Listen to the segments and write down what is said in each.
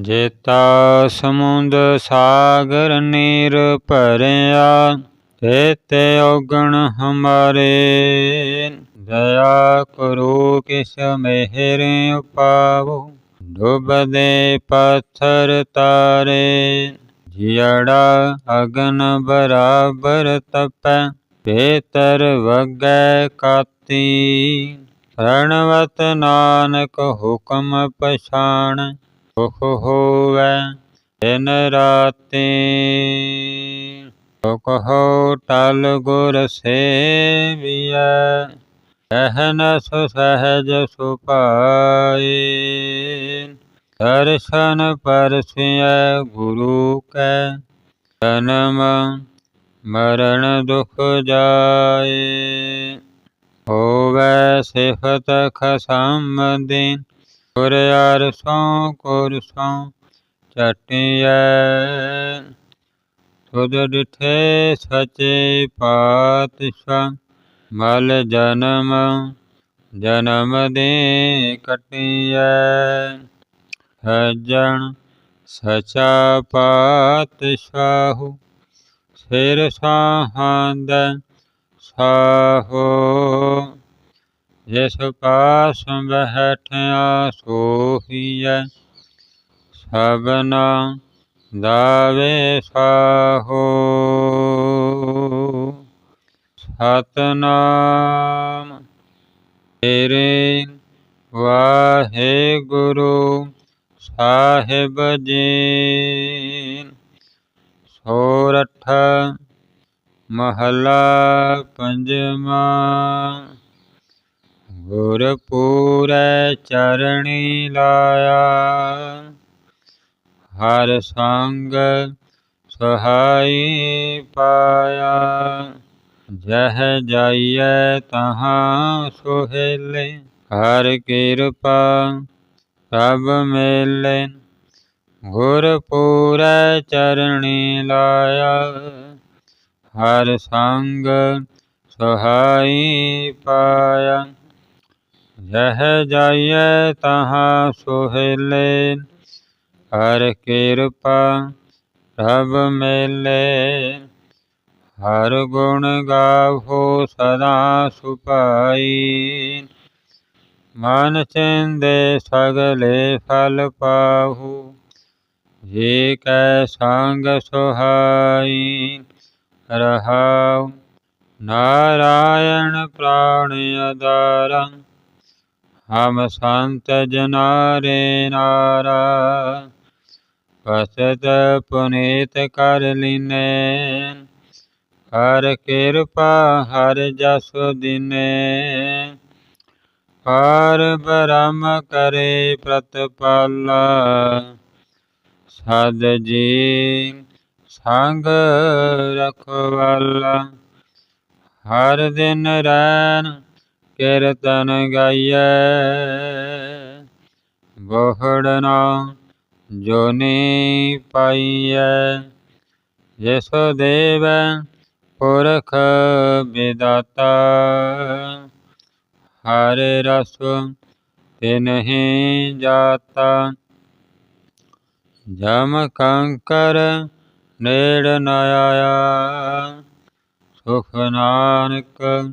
ਜੇਤਾ ਸਮੁੰਦ ਸਾਗਰ ਨੀਰ ਭਰਿਆ, ਤੇਤੇ ਔਗਣ ਹਮਾਰੇ। ਦਇਆ ਕਰੋ ਕਿਸ ਮਿਹਰ ਉਪਾਵੋ, ਡੁਬਦੇ ਪੱਥਰ ਤਾਰੇ। ਜਿੜਾ ਅਗਨ ਬਰਾਬਰ ਤਪੈ, ਪੇਤਰ ਵਗੈ ਕਾਤੀ। ਪ੍ਰਣਵਤ ਨਾਨਕ ਹੁਕਮ ਪਛਾਣ ਸੁਖ ਹੋਵੈ ਦਿਨ ਰਾਤੀ। ਸੁਖ ਹੋ ਟਲ ਗੁਰ ਸੇਵੀਐ, ਕਹਿਨ ਸੁ ਸਹਜ ਸੁਪਾਏ ਦਰਸ਼ਨ ਪਰਸਿਐ ਗੁਰੂ ਕੈ, ਜਨਮ ਮਰਨ ਦੁਖ ਜਾਏ। ਹੋਵੈ ਸਿਫਤ ਖਸਮ ਦਿਨ ਗੁਰ ਅਰਸੋਂ ਕੁਰਸੋਂ ਚਟਿਐ ਤੁਧ ਡਿਠੇ ਸਚੇ ਪਾਤਸ਼ਾਹ, ਮਲ ਜਨਮ ਜਨਮ ਦੇ ਕਟਿਐ। ਸਜਣ ਸਚਾ ਪਾਤਸ਼ਾਹੂ, ਸਿਰ ਸਾਹੰਦ ਸਾਹੋ। ਜਿਸ ਪਾਸ ਬਹਿਠਿਆ ਸੋਹੀਐ, ਸਭਨਾ ਦਾਵੇ ਸਾਹੋ। ਸਤਨਾਮ। ਤੇਰੇ ਵਾਹਿਗੁਰੂ ਸਾਹਿਬ ਜੀ ਸੋਰਠ ਮਹਲਾ ਪੰਜਵਾ। ਗੁਰਪੂਰੈ ਚਰਣੀ ਲਾਇਆ। ਹਰ ਸੰਗ ਸਹਾਈ ਪਾਇਆ। ਜਹ ਜਾਈਐ ਤਹਾਂ ਸੁਹੇਲੇ, ਹਰ ਕਿਰਪਾ ਸਭ ਮੇਲੇ। ਗੁਰਪੂਰੈ ਚਰਣੀ ਲਾਇਆ। ਹਰ ਸੰਗ ਸਹਾਈ ਪਾਇਆ। ਜਹ ਜਾਈਐ ਤਹਾਂ ਸੁਹੇਲੇ, ਹਰ ਕਿਰਪਾ ਸਭ ਮੇਲੇ। ਹਰ ਗੁਣ ਗਾਵੋ ਸਦਾ ਸੁਪਾਈ ਮਨ ਚਿੰਦੇ ਸਗਲੇ ਫਲ ਪਾਹੂ, ਜੇ ਕੈ ਸੰਗ ਸੁਹਾਈ ਰਹਾਉ। ਨਾਰਾਇਣ ਪ੍ਰਾਣ ਅਦਾਰਾ ਹਮ ਸੰਤ ਜਨਾਰੇ ਨਾਰਾ ਪਸਤ ਪੁਨੀਤ ਕਰ ਲੀਨੇ ਹਰ ਕਿਰਪਾ ਹਰ ਜਸ ਦਿਨੇ। ਪਾਰ ਬ੍ਰਹਮ ਕਰੇ ਪ੍ਰਤਪਾਲਾ, ਸਦ ਜੀ ਸੰਗ ਰਖਵਾਲਾ। ਹਰ ਦਿਨ ਰਹਿਣ ਕੀਰਤਨ ਗਾਈਐ। ਬੋਹੜਨਾ ਜੋਨੀ ਪਾਈਐ। ਜਿਸ ਦੇਵ ਪੁਰਖ ਵਿਦਾਤਾ, ਹਰ ਰਸ ਨਹੀਂ ਜਾਤਾ। ਜਮ ਕੰਕਰ ਨੇੜ ਨ ਆਇਆ, ਸੁਖ ਨਾਨਕ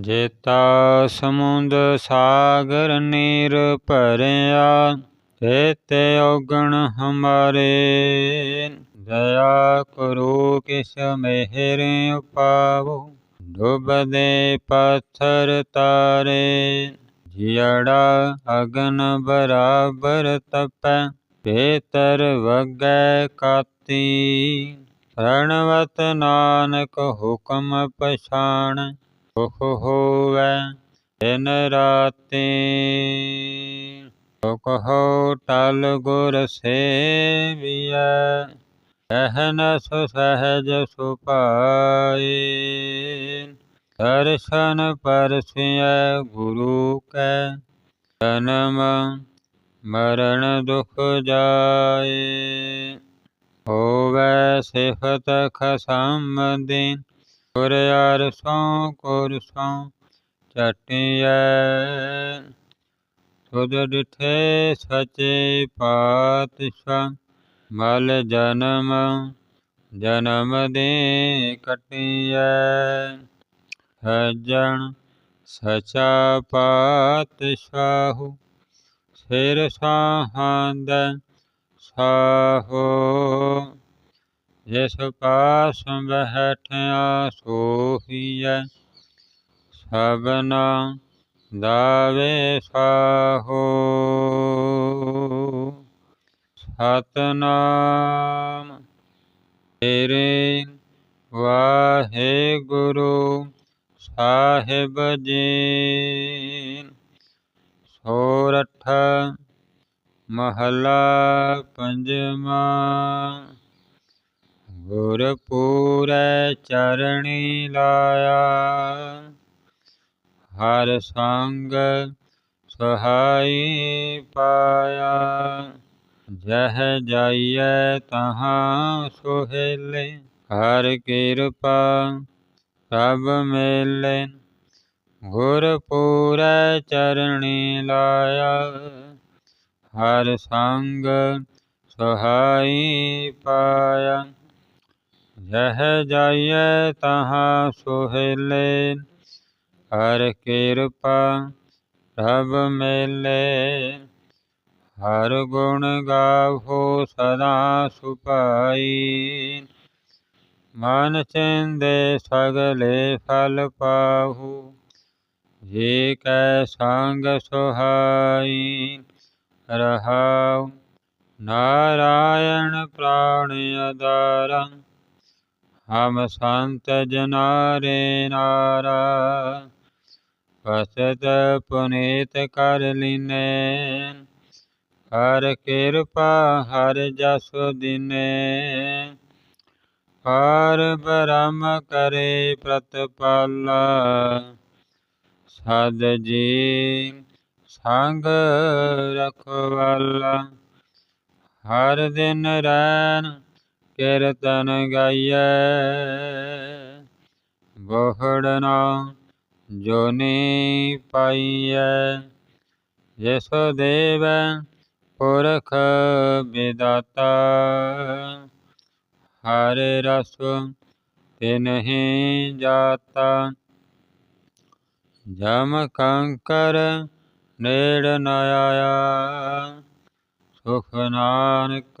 ਜੇਤਾ ਸਮੁੰਦ ਸਾਗਰ ਨੀਰ ਭਰਿਆ ਤੇਤੇ ਔਗਣ ਹਮਾਰੇ। ਦਇਆ ਕਰੋ ਕਿਸ ਮਿਹਰ ਉਪਾਵੋ, ਡੁਬਦੇ ਪੱਥਰ ਤਾਰੇ। ਜਿੜਾ ਅਗਨ ਬਰਾਬਰ ਤਪੈ ਪੇਤਰ ਵਗੈ ਕਾਤੀ। ਪ੍ਰਣਵਤ ਨਾਨਕ ਹੁਕਮ ਪਛਾਣ ਸੁਖ ਹੋਵੈ ਦਿਨ ਰਾਤੀ। ਸੁਖ ਹੋ ਟਲ ਗੁਰ ਸੇਵੀਐ ਸਹਨਸ ਸਹਜ ਸੁਪਾਏ ਦਰਸ਼ਨ ਪਰਸਿਐ ਗੁਰੂ ਕੈ, ਜਨਮ ਮਰਨ ਦੁਖ ਜਾਏ। ਹੋਵੈ ਸਿਫਤ ਖਸਮ ਦਿਨ ਗੁਰ ਅਰਸੋਂ ਕੁਰਸੋਂ ਚਟਿਐ ਤੁਧ ਡਿਠੇ ਸਚੇ ਪਾਤਸ਼ਾਹ, ਮਲ ਜਨਮ ਜਨਮ ਦੇ ਕਟਿਐ ਸੱਜਣ ਸਚਾ ਪਾਤਸ਼ਾਹੂ, ਸਿਰ ਸਾਹੰਦ ਸਾਹੋ। ਜਿਸ ਪਾਸ ਬਹਿਠਿਆ ਸੋਹੀਐ ਸਭਨਾ ਦਾਵੇ ਸਾਹੋ ਸਤਨਾਮ ਤੇਰੇ ਵਾਹਿਗੁਰੂ ਸਾਹਿਬ ਜੀ। ਸੋਰਠ ਮਹਲਾ ਪੰਜਵਾ ਗੁਰਪੂਰੈ ਚਰਣੀ ਲਾਇਆ। ਹਰ ਸੰਗ ਸਹਾਈ ਪਾਇਆ। ਜਹ ਜਾਈਐ ਤਹਾਂ ਸੁਹੇਲੇ, ਹਰ ਕਿਰਪਾ ਸਭ ਮੇਲੇ। ਗੁਰਪੂਰੈ ਚਰਣੀ ਲਾਇਆ। ਹਰ ਸੰਗ ਸਹਾਈ ਪਾਇਆ। ਜਹ ਜਾਈਐ ਤਹਾਂ ਸੁਹੇਲੇ, ਹਰ ਕਿਰਪਾ ਪ੍ਰਭ ਮੇਲੇ। ਹਰ ਗੁਣ ਗਾਵੋ ਸਦਾ ਸੁਪਾਈ ਮਨ ਚਿੰਦੇ ਸਗਲੇ ਫਲ ਪਾਹੂ, ਜੇ ਕੈ ਸੰਗ ਸੁਹਾਈ ਰਹਾਉ। ਨਾਰਾਇਣ ਪ੍ਰਾਣ ਅਦਾਰਾ ਹਮ ਸੰਤ ਜਨਾਰੇ ਨਾਰਾ ਫਸਤ ਪੁਨੀਤ ਕਰ ਲੀਨੇ ਹਰ ਕਿਰਪਾ ਹਰ ਜਸ ਦਿਨੇ। ਹਰ ਬ੍ਰਹਮ ਕਰੇ ਪ੍ਰਤਪਾਲਾ, ਸਦ ਜੀ ਸੰਗ ਰਖਵਾਲਾ। ਹਰ ਦਿਨ ਰਹਿਣ ਕੀਰਤਨ ਗਾਈਐ। ਬੋਹੜਨਾ ਜੋਨੀ ਪਾਈਐ। ਜਿਸ ਦੇਵੈ ਪੁਰਖ ਵਿਦਾਤਾ, ਹਰ ਰਸ ਨਹੀਂ ਜਾਤਾ। ਜਮ ਕੰਕਰ ਨੇੜ ਨ ਆਇਆ, ਸੁਖ ਨਾਨਕ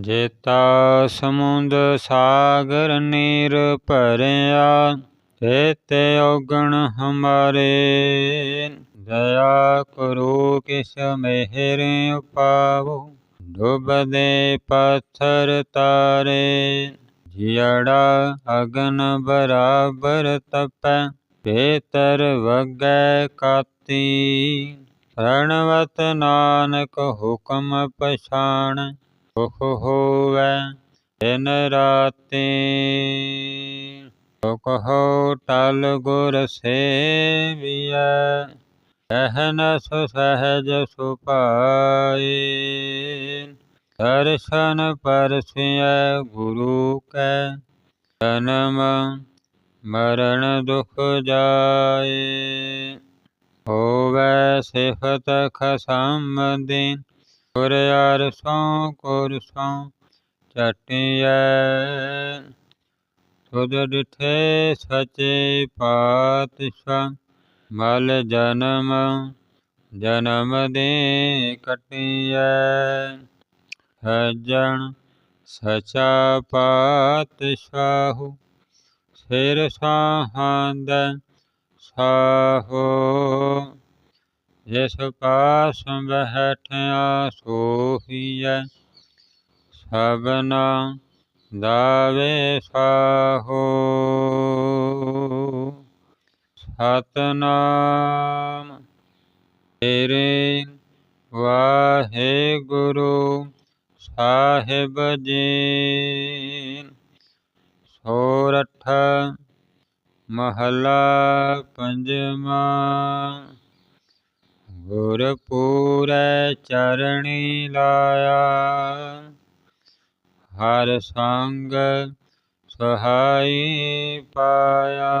ਜੇਤਾ ਸਮੁੰਦ ਸਾਗਰ ਨੀਰ ਭਰਿਆ ਤੇਤੇ ਔਗਣ ਹਮਾਰੇ। ਦਇਆ ਕਰੋ ਕਿਸ ਮਿਹਰ ਉਪਾਵੋ, ਡੁੱਬਦੇ ਪੱਥਰ ਤਾਰੇ। ਜਿੜਾ ਅਗਨ ਬਰਾਬਰ ਤਪੈ ਪੇਤਰ ਵਗੈ ਕਾਤੀ। ਪ੍ਰਣਵਤ ਨਾਨਕ ਹੁਕਮ ਪਛਾਣ ਸੁਖ ਹੋਵੈ, ਦਿਨ ਰਾਤੀ। ਸੁਖ ਹੋ, ਟਲ ਗੁਰ ਸੇਵੀਐ, ਕਹਿਨ ਸੁ ਸਹਜ ਸੁਪਾਏ ਦਰਸ਼ਨ ਪਰਸਿਐ ਗੁਰੂ ਕੈ, ਜਨਮ ਮਰਨ ਦੁਖ ਜਾਏ। ਹੋਵੈ ਸਿਫਤ ਖਸਮ ਦਿਨ ਗੁਰ ਅਰਸੋਂ ਕੁਰਸੋਂ ਚਟਿਐ ਤੁਧ ਡਿਠੇ ਸਚੇ ਪਾਤਸ਼ਾਹ, ਮਲ ਜਨਮ ਜਨਮ ਦੇ ਕਟਿਐ। ਸੱਜਣ ਸਚਾ ਪਾਤਸ਼ਾਹੂ, ਸਿਰ ਸਾਹੰਦ ਸਾਹੋ। ਜਿਸ ਪਾਸ ਬਹਿਠਿਆ ਸੋਹੀਐ, ਸਭਨਾ ਦਾਵੇ ਸਾਹੋ। ਸਤਨਾਮ। ਤੇਰੇ ਵਾਹਿਗੁਰੂ ਸਾਹਿਬ ਜੀ ਸੋਰਠ ਮਹਲਾ ਪੰਜਵਾ। ਗੁਰਪੂਰੈ ਚਰਣੀ ਲਾਇਆ। ਹਰ ਸੰਗ ਸਹਾਈ ਪਾਇਆ।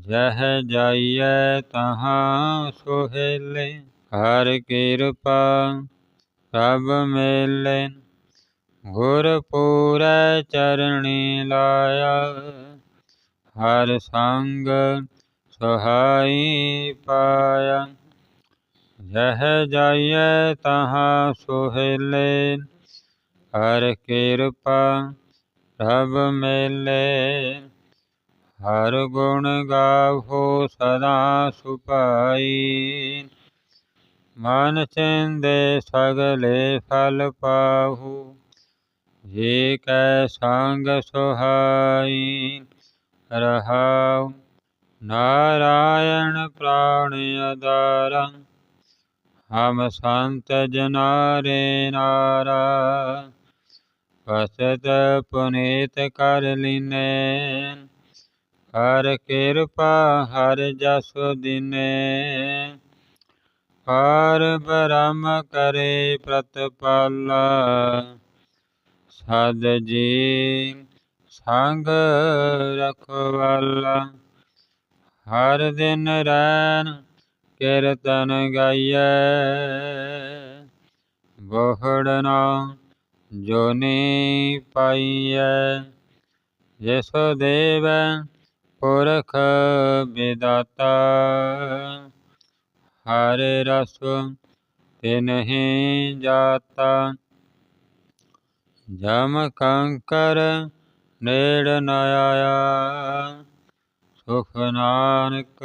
ਜਹ ਜਾਈਐ ਤਹਾਂ ਸੁਹੇਲੇ, ਹਰ ਕਿਰਪਾ ਸਭ ਮੇਲੇ। ਗੁਰਪੂਰੈ ਚਰਣੀ ਲਾਇਆ। ਹਰ ਸੰਗ ਸਹਾਈ ਪਾਇਆ। ਜਹ ਜਾਈਐ ਤਹਾਂ ਸੁਹੇਲੇ, ਹਰ ਕਿਰਪਾ ਸਭ ਮੇਲੇ। ਹਰ ਗੁਣ ਗਾਵੋ ਸਦਾ ਸੁਪਾਈ ਮਨ ਚਿੰਦੇ ਸਗਲੇ ਫਲ ਪਾਹੂ, ਜੇ ਕੈ ਸੰਗ ਸੁਹਾਈ ਰਹਾਉ। ਨਾਰਾਇਣ ਪ੍ਰਾਣ ਅਦਾਰਾ ਹਮ ਸੰਤ ਜਨਾਰੇ ਨਾਰਾ ਪਸਤ ਪੁਨੀਤ ਕਰ ਲੀਨੇ, ਹਰ ਕਿਰਪਾ ਹਰ ਜਸ ਦਿਨੇ। ਹਰ ਬ੍ਰਹਮ ਕਰੇ ਪ੍ਰਤਪਾਲਾ, ਸਦ ਜੀ ਸੰਗ ਰਖਵਾਲਾ। ਹਰ ਦਿਨ ਰਹਿਣ ਕੀਰਤਨ ਗਾਈਐ। ਬੋਹੜਨਾ ਜੋਨੀ ਪਾਈਐ। ਜਿਸ ਦੇਵੈ ਪੁਰਖ ਵਿਦਾਤਾ, ਹਰ ਰਸ ਨਹੀਂ ਜਾਤਾ। ਜਮ ਕੰਕਰ ਨੇੜ ਨ ਆਇਆ, ਸੁਖ ਨਾਨਕ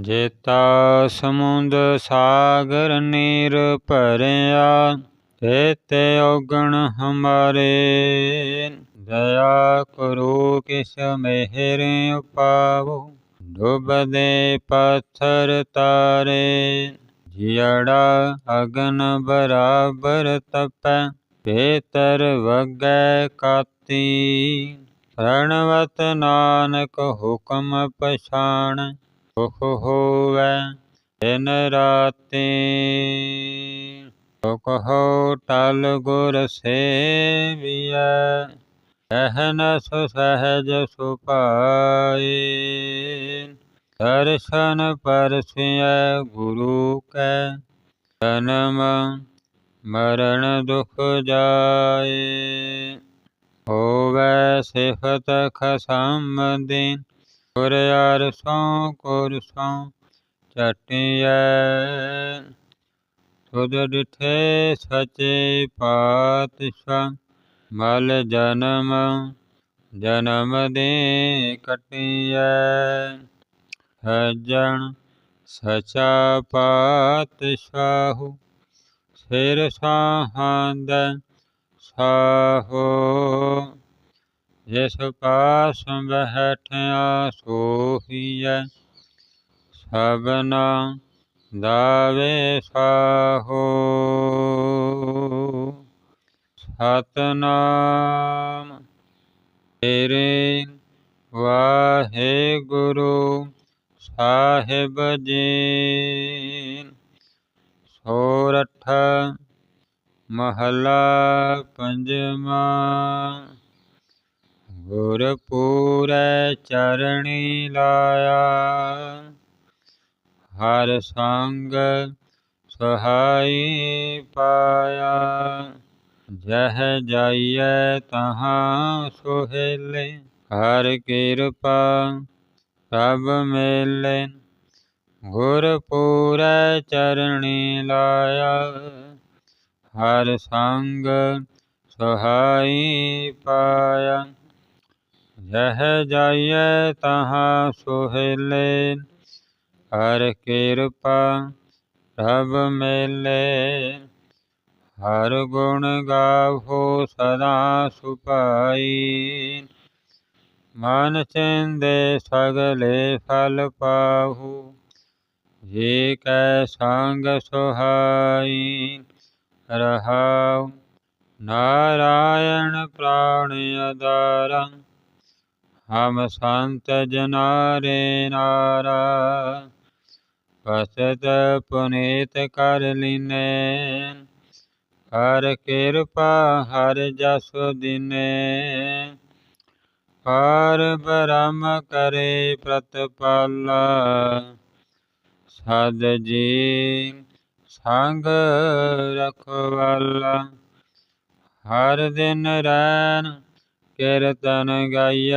ਜੇਤਾ ਸਮੁੰਦ ਸਾਗਰ ਨੀਰ ਭਰਿਆ, ਤੇਤੇ ਔਗਣ ਹਮਾਰੇ। ਦਇਆ ਕਰੋ ਕਿਸ ਮਿਹਰ ਉਪਾਵੋ, ਡੁੱਬਦੇ ਪੱਥਰ ਤਾਰੇ। ਜਿੜਾ ਅਗਨ ਬਰਾਬਰ ਤਪੈ, ਪੇਤਰ ਵਗੈ ਕਾਤੀ। ਪ੍ਰਣਵਤ ਨਾਨਕ ਹੁਕਮ ਪਛਾਣ ਸੁਖ ਹੋਵੈ ਦਿਨ ਰਾਤੀ। ਸੁਖ ਹੋ ਟਲ ਗੁਰ ਸੇਵੀਐ, ਕਹਿਨ ਸੁ ਸਹਿਜ ਸੁਪਾਏ ਦਰਸ਼ਨ ਪਰਸਿਐ ਗੁਰੂ ਕੈ, ਜਨਮ ਮਰਨ ਦੁਖ ਜਾਏ। ਹੋਵੈ ਸਿਫਤ ਖਸਮ ਦਿਨ ਗੁਰ ਅਰਸੋਂ ਕੁਰਸੋਂ ਚਟਿਐ ਤੁਧ ਡਿਠੇ ਸਚੇ ਪਾਤਸ਼ਾਹ, ਮਲ ਜਨਮ ਜਨਮ ਦੇ ਕਟਿਐ। ਸਜਣ ਸਚਾ ਪਾਤਸ਼ਾਹੂ, ਸਿਰ ਸਾਹੰਦ ਸਾਹੋ। ਜਿਸ ਪਾਸ ਬਹਿਠਿਆ ਸੋਹੀਐ, ਸਭਨਾ ਦਾਵੇ ਸਾਹੋ। ਸਤਨਾਮ ਤੇਰੇ ਵਾਹਿਗੁਰੂ ਸਾਹਿਬ ਜੀ। ਸੋਰਠ ਮਹਲਾ ਪੰਜਵਾ ਗੁਰਪੂਰੈ ਚਰਣੀ ਲਾਇਆ। ਹਰ ਸੰਗ ਸਹਾਈ ਪਾਇਆ। ਜਹ ਜਾਈਐ ਤਹਾਂ ਸੁਹੇਲੇ, ਹਰ ਕਿਰਪਾ ਸਭ ਮੇਲੇ। ਗੁਰ ਪੂਰੈ ਚਰਣੀ ਲਾਇਆ। ਹਰ ਸੰਗ ਸਹਾਈ ਪਾਇਆ। ਜਹ ਜਾਈਐ ਤਹਾਂ ਸੁਹੇਲੇ। ਹਰ ਕਿਰਪਾ ਪ੍ਰਭ ਮੇਲੇ। ਹਰ ਗੁਣ ਗਾਵੋ ਸਦਾ ਸੁਪਾਈ ਮਨ ਚਿੰਦੇ ਸਗਲੇ ਫਲ ਪਾਹੂ। ਜੇ ਕੈ ਸੰਗ ਸੁਹਾਈ ਰਹਾਉ। ਨਾਰਾਇਣ ਪ੍ਰਾਣ ਅਦਾਰਾ ਹਮ ਸੰਤ ਜਨਾਰੇ ਨਾਰਾ ਪਸਤ ਪੁਨੀਤ ਕਰ ਲੀਨੇ, ਹਰ ਕਿਰਪਾ ਹਰ ਜਸ ਦਿਨੇ। ਪਾਰ ਬ੍ਰਹਮ ਕਰੇ ਪ੍ਰਤਪਾਲਾ, ਸਦ ਜੀ ਸੰਗ ਰਖਵਾਲਾ। ਹਰ ਦਿਨ ਰਹਿਣ ਕੀਰਤਨ ਗਾਈਐ।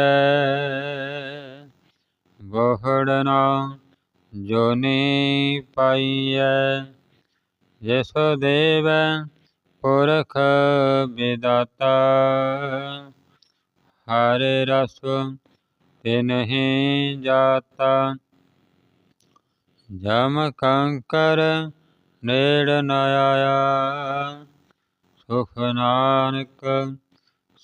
ਬੋਹੜਨਾ ਜੋਨੀ ਪਾਈਐ। ਜਿਸ ਦੇਵ ਪੁਰਖ ਵਿਦਾਤਾ, ਹਰ ਰਸ ਨਹੀਂ ਜਾਤਾ। ਜਮ ਕੰਕਰ ਨੇੜ ਨ ਆਇਆ, ਸੁਖ ਨਾਨਕ